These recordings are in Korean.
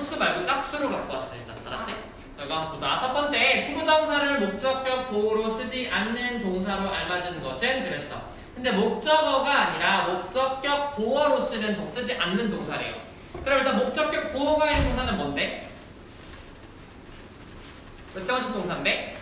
홀수 말고 짝수로 갖고 일단 알았지? 자 이거 한번 보자 첫 번째 투부정사를 목적격 보호로 쓰지 않는 동사로 알맞은 것은 그랬어 근데 목적어가 아니라 목적격 보어로 쓰는 동 쓰지 않는 동사래요 그럼 일단 목적격 보호가 있는 동사는 뭔데? 몇 형식 동사인데?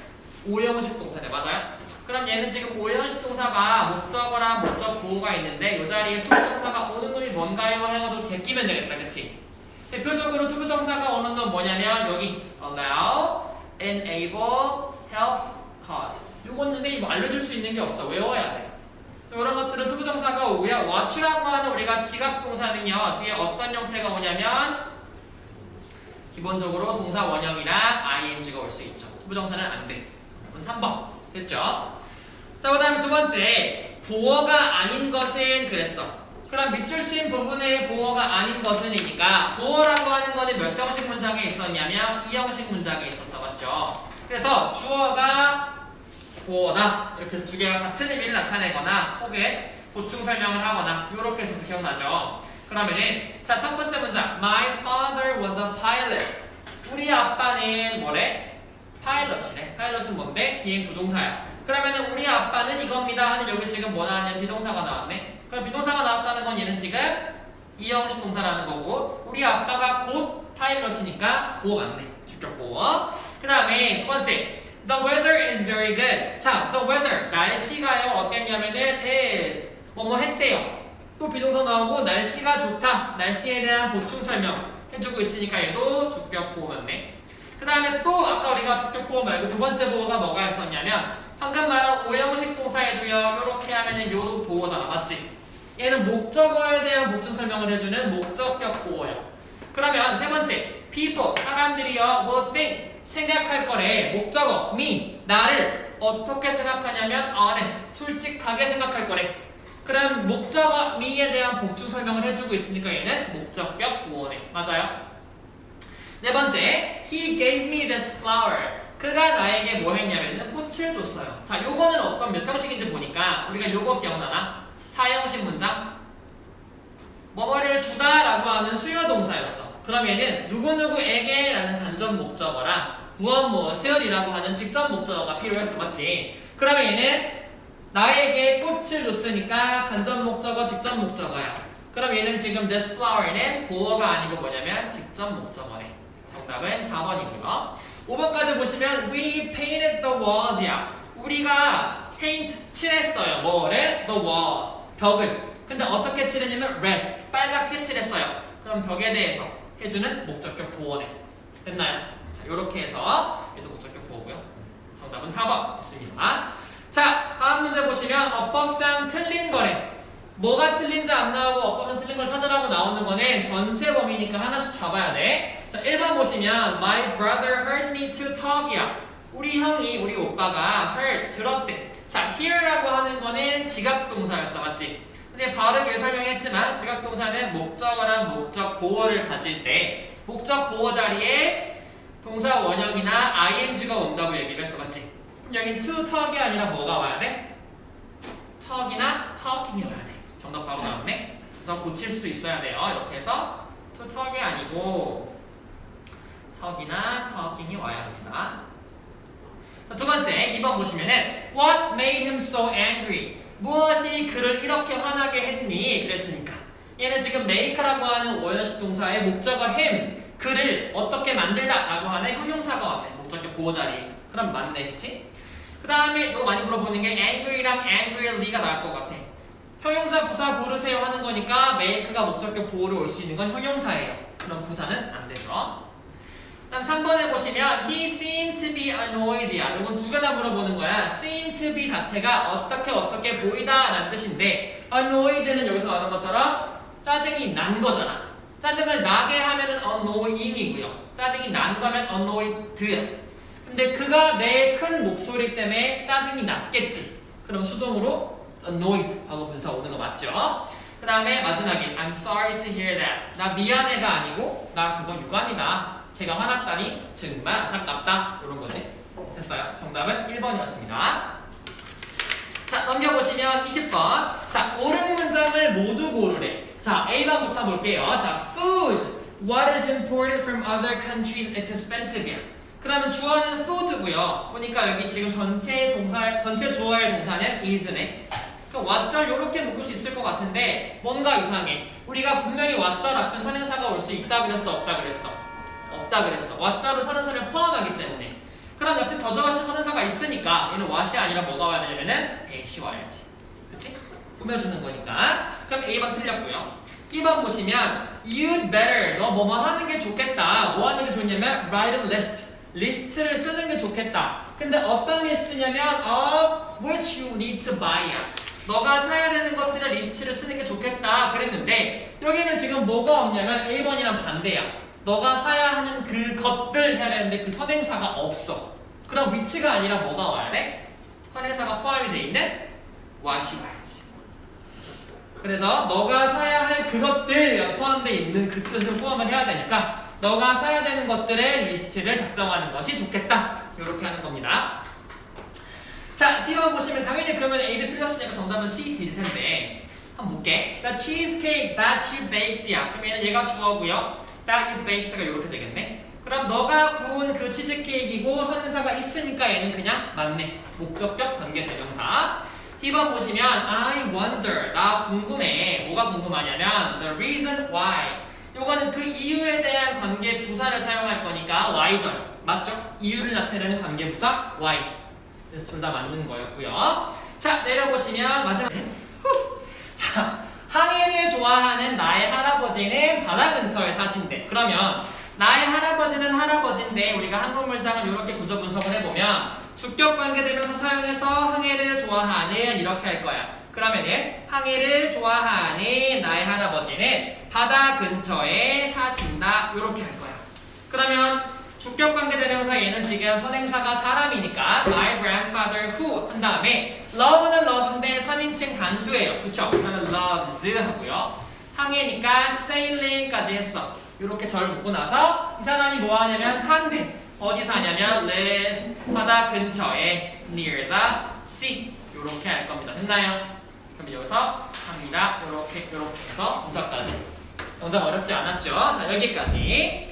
5형식 동사네 맞아요? 그럼 얘는 지금 5형식 동사가 목적어랑 목적 보호가 있는데 이 자리에 투부정사가 오는 놈이 뭔가요? 해가지고 제끼면 되겠다 그치? 대표적으로 투부정사가 오는 건 뭐냐면 여기 allow, enable, help, cause. 요거는 선생님 뭐 알려줄 수 있는 게 없어. 외워야 돼. 이런 것들은 투부정사가 오고요. watch라고 하는 우리가 지각동사는요 뒤에 어떤 형태가 오냐면 기본적으로 동사 원형이랑 ing가 올 수 있죠. 투부정사는 안돼. 그럼 3번. 됐죠? 자, 그 다음에 두 번째, 보어가 아닌 것은 그랬어. 그럼 밑줄 친 부분의 보어가 아닌 것은이니까 보어라고 하는 거는 몇 형식 문장에 있었냐면 이 형식 문장에 있었어, 맞죠? 그래서 주어가 보어다 이렇게 해서 두 개가 같은 의미를 나타내거나 혹은 보충 설명을 하거나 이렇게 해서 기억나죠? 그러면은 자 첫 번째 문장 My father was a pilot. 우리 아빠는 뭐래? 파일럿이래. 파일럿은 뭔데? 비행 부동사야. 그러면은 우리 아빠는 이겁니다 하는 여기 지금 뭐 나왔냐면 비동사가 나왔네. 그럼 비동사가 나왔다는 건 얘는 지금 이형식 동사라는 거고 우리 아빠가 곧 파일럿이니까 보어 맞네. 주격 보어. 그 다음에 두 번째 The weather is very good. 자, the weather 날씨가요 어땠냐면은 is 뭐뭐 했대요. 또 비동사 나오고 날씨가 좋다. 날씨에 대한 보충 설명 해주고 있으니까 얘도 주격 보어 맞네. 그 다음에 또 아까 우리가 주격 보어 말고 두 번째 보어가 뭐가 있었냐면 방금 말한 오형식 동사에도요 이렇게 하면은 요 보어잖아 맞지? 얘는 목적어에 대한 보충 설명을 해주는 목적격 보어야 그러면 세 번째 people 사람들이요 will think 생각할 거래 목적어 me 나를 어떻게 생각하냐면 honest 솔직하게 생각할 거래 그럼 목적어 me에 대한 보충 설명을 해주고 있으니까 얘는 목적격 보어네 맞아요? 네 번째, he gave me this flower. 그가 나에게 뭐 했냐면 꽃을 줬어요. 자, 요거는 어떤 몇 형식인지 보니까 우리가 요거 기억나나? 사형식 문장. 뭐뭐를 주다라고 하는 수요 동사였어. 얘는 누구누구에게라는 간접 목적어랑 무엇 무엇을이라고 하는 직접 목적어가 필요했어, 맞지? 그러면 얘는 나에게 꽃을 줬으니까 간접 목적어, 직접 목적어야. 그럼 얘는 지금 this flower는 보어가 아니고 뭐냐면 직접 목적어네. 정답은 4번이고요. 5번까지 보시면 we painted the walls야. 우리가 paint 칠했어요. 뭐를? the walls. 벽을. 근데 어떻게 칠했냐면 red. 빨갛게 칠했어요. 그럼 벽에 대해서 해주는 목적격 보어네. 됐나요? 자, 이렇게 해서 얘도 목적격 보어고요. 정답은 4번 있습니다. 자, 다음 문제 보시면 어법상 틀린 거래. 뭐가 틀린지 안 나오고 어법상 틀린 걸 찾으라고 나오는 거는 전체 범위니까 하나씩 잡아야 돼. 자, 1번 보시면 My brother heard me to talk이야. 우리 형이, 우리 오빠가 heard, 들었대. 자, hear라고 하는 거는 지각동사였어, 맞지? 근데 발음을 설명했지만 지각동사는 목적어랑 목적 보어를 가질 때 목적 보어 자리에 동사 원형이나 ing가 온다고 얘기를 했어, 맞지? 그럼 여긴 to talk이 아니라 뭐가 와야 돼? talk이나 talking이 와야 돼. 정답 바로 나왔네. 그래서 고칠 수도 있어야 돼요. 이렇게 해서 to talk이 아니고 talk이나 talking이 와야 합니다. 자, 두 번째, 2번 보시면은 What made him so angry? 무엇이 그를 이렇게 화나게 했니? 그랬으니까 얘는 지금 make라고 하는 오형식 동사의 목적어 him 그를 어떻게 만들다 라고 하는 형용사가 왔네 목적격 보호 자리 그럼 맞네 그치? 그 다음에 이거 많이 물어보는 게 angry랑 angryly가 나올 것 같아 형용사 부사 고르세요 하는 거니까 make가 목적격 보호로 올수 있는 건 형용사예요 그럼 부사는 안 되죠 다음 3번에 보시면 he seemed to be annoyed야. 이건 두 개 다 물어보는 거야. seem to be 자체가 어떻게 어떻게 보이다 라는 뜻인데 annoyed는 여기서 말하는 것처럼 짜증이 난 거잖아. 짜증을 나게 하면은 annoying이고요. 짜증이 난 거면 annoyed야 근데 그가 내 큰 목소리 때문에 짜증이 났겠지. 그럼 수동으로 annoyed 하고 분사 오는 거 맞죠? 그 다음에 마지막에 I'm sorry to hear that. 나 미안해가 아니고 나 그거 유감이다 걔가 화났다니 정말 안타깝다 이런 거지 됐어요 정답은 1번이었습니다 자 넘겨보시면 20번 자 옳은 문장을 모두 고르래 자 A번부터 볼게요 자 food What is imported from other countries? It's expensive. 그러면 주어는 food고요. 보니까 여기 지금 전체 동사 전체 주어의 동사는 is네. 그 왓절 이렇게 묶을 수 있을 것 같은데 뭔가 이상해. 우리가 분명히 왓절 앞에 선행사가 올 수 있다 그랬어, 없다 그랬어. 없다 그랬어. 왓절은 선행사를 포함하기 때문에. 그럼 옆에 더저시 선행사가 있으니까 얘는 왓이 아니라 뭐가 와야 되냐면은 대시 와야지. 그치? 꾸며주는 거니까. 그럼 A번 틀렸고요. 2번 보시면 You'd better 너 뭐뭐 하는 게 좋겠다. 뭐 하는 게 좋냐면 write a list. 리스트를 쓰는 게 좋겠다. 근데 어떤 리스트냐면 of which you need to buy야. 너가 사야 되는 것들의 리스트를 쓰는 게 좋겠다 그랬는데 여기는 지금 뭐가 없냐면 1번이랑 반대야. 너가 사야 하는 그 것들 해야 되는데 그 선행사가 없어. 그럼 위치가 아니라 뭐가 와야 돼? 선행사가 포함이 돼 있는 what이 와야지. 그래서 너가 사야 할 그것들 포함되어 있는 그 뜻을 포함을 해야 되니까 너가 사야 되는 것들의 리스트를 작성하는 것이 좋겠다. 이렇게 하는 겁니다. 자, C번 보시면 당연히 그러면 A, B 틀렸으니까 정답은 C, D일 텐데 한번 볼게. 그러니까 cheesecake that you baked야. 그러면 얘가 주어고요. That you baked가 이렇게 되겠네. 그럼 너가 구운 그 치즈케이크이고 선행사가 있으니까 얘는 그냥 맞네. 목적격 관계 대명사. D번 보시면 I wonder 나 궁금해. 뭐가 궁금하냐면 the reason why. 요거는 그 이유에 대한 관계 부사를 사용할 거니까 Y절 맞죠? 이유를 나타내는 관계 부사 Y. 그래서 둘 다 맞는 거였고요. 자 내려보시면 마지막 후. 자 항해를 좋아하는 나의 할아버지는 바다 근처에 사신대. 그러면 나의 할아버지는 할아버지인데 우리가 한국 문장을 이렇게 구조 분석을 해보면 주격 관계대명사 사용해서 항해를 좋아하는 이렇게 할 거야. 그러면은 항해를 좋아하는 나의 할아버지는 바다 근처에 사신다 이렇게 할 거야. 그러면 주격 관계대명사 얘는 지금 선행사가 사람이니까 my grandfather who 한 다음에 love는 love인데 3인칭 단수예요. 그쵸? 그러면 loves 하고요. 항해니까 sailing까지 했어. 이렇게 절 묶고 나서 이 사람이 뭐 하냐면 산대. 어디 사냐면 les 바다 근처에 near the sea 이렇게 할 겁니다. 됐나요? 그럼 여기서 합니다. 이렇게 이렇게 해서 문서까지. 영장 어렵지 않았죠? 자 여기까지.